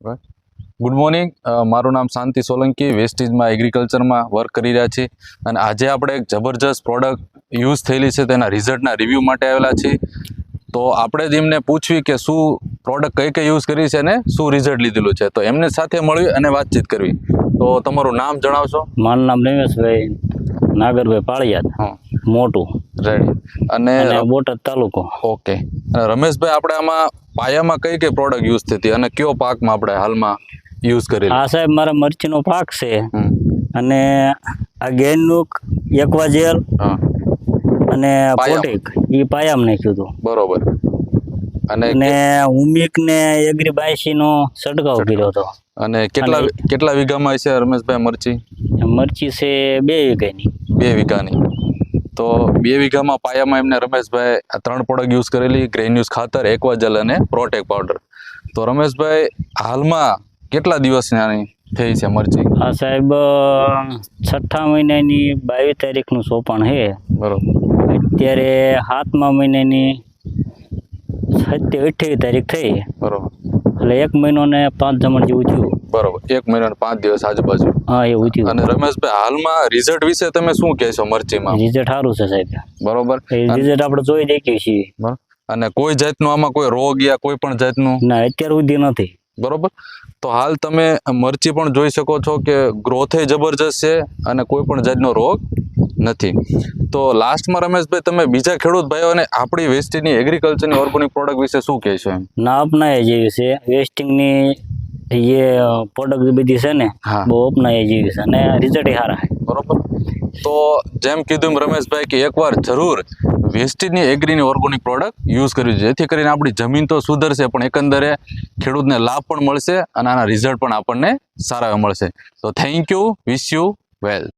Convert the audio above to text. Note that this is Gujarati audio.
ગુડ મોર્નિંગ મારું નામ શાંતિ સોલંકી વેસ્ટીજમાં એગ્રીકલ્ચરમાં વર્ક કરી રહ્યા છીએ. અને આજે આપણે એક જબરજસ્ત પ્રોડક્ટ યુઝ થયેલી છે તેના રિઝલ્ટના રિવ્યૂ માટે આવેલા છીએ. તો આપણે જ એમને પૂછવી કે શું પ્રોડક્ટ કઈ કઈ યુઝ કરી છે અને શું રિઝલ્ટ લીધેલું છે. તો એમને સાથે મળવી અને વાતચીત કરવી. તો તમારું નામ જણાવશો? મારું નામ રમેશભાઈ નાગરભાઈ પાળિયા હા. મોટું. રેડી. અને બોટાદ તાલુકો. ઓકે. અને રમેશભાઈ આપણે આમાં પાયામાં કઈ કઈ પ્રોડક્ટ યુઝ થતી? અને કયો પાકમાં આપણે હાલમાં યુઝ કરી હા સાહેબ મારા મરચીનો પાક છે. અને આ ગેનનુક એકવાજેલ હા. અને. પોટેક એ પાયામ નાખ્યું હતું. બરોબર. અને અને ઉમિક ને એગ્રી બાયસી નો છંટકાવ કર્યો હતો. અને કેટલા કેટલા વીઘામાં છે રમેશભાઈ મરચી? મરચી છે બે વીઘાની. બે વીઘાની. તો બે વીઘામાં પાયામાં એમને રમેશભાઈ આ ત્રણ પ્રોડક્ટ યુઝ કરેલી ગ્રેન્યુઝ ખાતર એક્વાજલ અને પ્રોટેક પાવડર તો રમેશભાઈ હાલમાં કેટલા દિવસની આની થઈ છે મરચી? આ સાહેબ છઠ્ઠા મહિનાની બાવીસ તારીખનું સોંપણ છે. બરોબર. અત્યારે સાતમા મહિનાની સત્ય અઠ્યાવીસ તારીખ થઈ. બરોબર. એટલે એક મહિનો ને પાંચ જમણ જેવું થયું. બરોબર. એક મહિના પાંચ દિવસ આજુબાજુ. હા એવું થયું. અને રમેશભાઈ હાલમાં રિઝલ્ટ વિશે તમે શું કહેશો મરચીમાં? રિઝલ્ટ સારું છે સાહેબ. બરોબર. રિઝલ્ટ આપણે જોઈ દેખીએ છીએ. અને કોઈ જાતનું આમાં કોઈ રોગ યા કોઈ પણ જાતનું? ના અત્યાર સુધી નથી. બરોબર. તો હાલ તમે મરચી પણ જોઈ શકો છો કે ગ્રોથે જબરજસ્ત છે અને કોઈ પણ જાતનો રોગ નથી. તો લાસ્ટમાં રમેશભાઈ તમે બીજા ખેડૂત ભાઈઓને આપણી વેસ્ટિંગની એગ્રીકલ્ચરની ઓર્ગોનિક પ્રોડક્ટ વિશે શું કહેશો એમ? ના અપનાય જેવી છે વેસ્ટિંગની એ પ્રોડક્ટ બધી છે ને. બહુ અપનાય જેવી છે અને રિઝલ્ટ સારા છે. બરોબર. તો જેમ કીધું રમેશભાઈ કે એકવાર જરૂર વેસ્ટીજની એગ્રીની ઓર્ગોનિક પ્રોડક્ટ યુઝ કરવી જોઈએ. જેથી કરીને આપણી જમીન તો સુધરશે પણ એકંદરે ખેડૂતને લાભ પણ મળશે અને આના રિઝલ્ટ પણ આપણને સારા મળશે. તો thank you wish you well